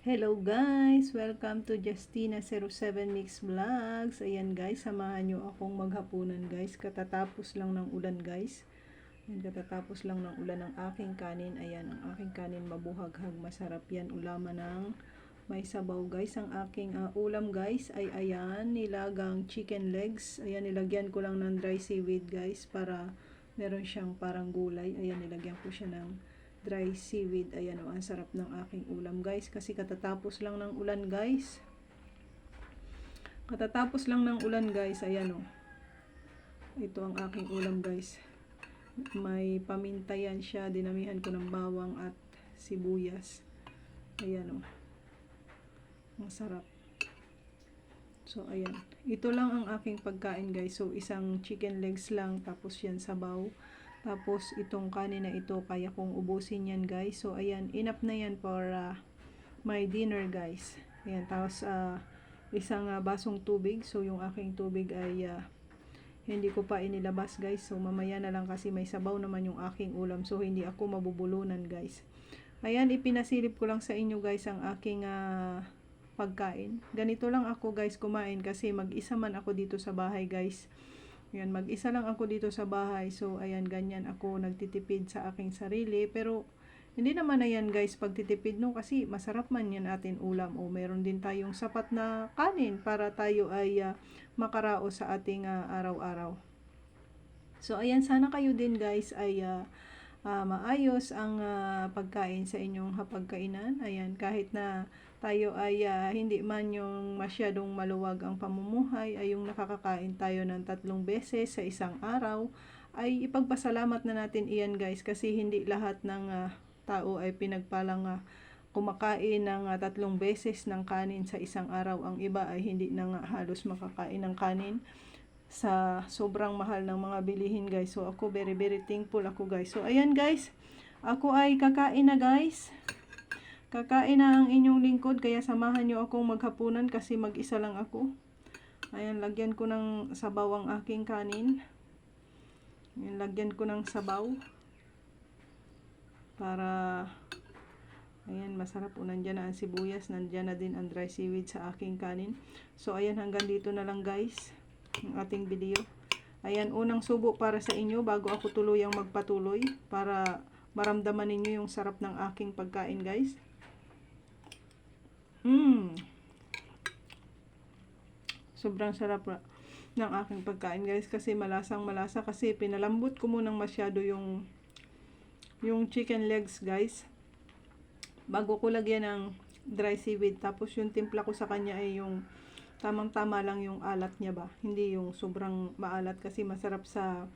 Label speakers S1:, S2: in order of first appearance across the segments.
S1: Hello guys! Welcome to Justina07 Mix Vlogs. Ayan guys, samahan nyo akong maghapunan guys. Katatapos lang ng ulan guys. Ayan, katatapos lang ng ulan ng aking kanin. Ayan, ang aking kanin mabuhaghag. Masarap yan. Ulaman ng may sabaw guys. Ang aking ah, ulam guys ay ayan, nilagang chicken legs. Ayan, nilagyan ko lang ng dry seaweed guys para meron siyang parang gulay. Ayan, nilagyan ko siya ng dry seaweed. Ayan o, ang sarap ng aking ulam guys. Kasi katatapos lang ng ulan guys. Katatapos lang ng ulan guys. Ayan o. Ito ang aking ulam guys. May paminta yan siya. Dinamihan ko ng bawang at sibuyas. Ayan o. Ang sarap. So, ayan. Ito lang ang aking pagkain guys. So, isang chicken legs lang. Tapos yan sabaw. Tapos, itong kanin na ito, kaya kong ubusin yan, guys. So, ayan, enough na yan for uh, my dinner, guys. Ayan, tapos, uh, isang uh, basong tubig. So, yung aking tubig ay uh, hindi ko pa inilabas, guys. So, mamaya na lang kasi may sabaw naman yung aking ulam. So, hindi ako mabubulunan, guys. Ayan, ipinasilip ko lang sa inyo, guys, ang aking uh, pagkain. Ganito lang ako, guys, kumain kasi mag-isa man ako dito sa bahay, guys. Yan, mag-isa lang ako dito sa bahay. So, ayan, ganyan ako nagtitipid sa aking sarili. Pero, hindi naman na yan guys pagtitipid no kasi masarap man yan atin ulam o meron din tayong sapat na kanin para tayo ay uh, makarao sa ating uh, araw-araw. So, ayan, sana kayo din guys ay uh, uh, maayos ang uh, pagkain sa inyong hapagkainan. Ayan, kahit na tayo ay uh, hindi man yung masyadong maluwag ang pamumuhay, ay yung nakakakain tayo ng tatlong beses sa isang araw, ay ipagpasalamat na natin iyan guys kasi hindi lahat ng uh, tao ay pinagpalang uh, kumakain ng uh, tatlong beses ng kanin sa isang araw. Ang iba ay hindi na nga halos makakain ng kanin sa sobrang mahal ng mga bilihin guys. So ako very very thankful ako guys. So ayan guys, ako ay kakain na guys. Kakain na ang inyong lingkod, kaya samahan nyo akong maghapunan kasi mag-isa lang ako. Ayan, lagyan ko ng sabaw ang aking kanin. Ayan, lagyan ko ng sabaw. Para, ayan, masarap po. Nandyan na ang sibuyas, nandyan na din ang dry seaweed sa aking kanin. So, ayan, hanggang dito na lang guys, ang ating video. Ayan, unang subo para sa inyo bago ako tuluyang magpatuloy para maramdaman ninyo yung sarap ng aking pagkain guys. Mmm. Sobrang sarap ng aking pagkain guys kasi malasang malasa kasi pinalambot ko munang masyado yung yung chicken legs guys bago ko lagyan ng dry seaweed tapos yung timpla ko sa kanya ay yung tamang tama lang yung alat niya ba? Hindi yung sobrang maalat kasi masarap sa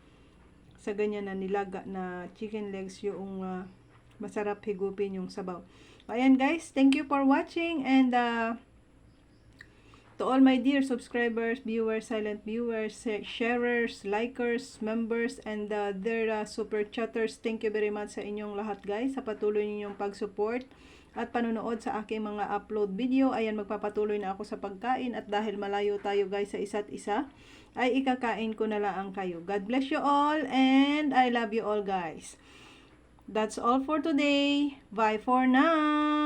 S1: sa ganyan na nilaga na chicken legs yung uh, masarap higupin yung sabaw. Ayan guys, thank you for watching and uh, to all my dear subscribers, viewers, silent viewers, sharers, likers, members, and uh, their uh, super chatters, thank you very much sa inyong lahat guys sa patuloy ninyong pag-support at panonood sa aking mga upload video. Ayan, magpapatuloy na ako sa pagkain at dahil malayo tayo guys sa isa't isa, ay ikakain ko na lang kayo. God bless you all and I love you all guys. That's all for today. Bye for now.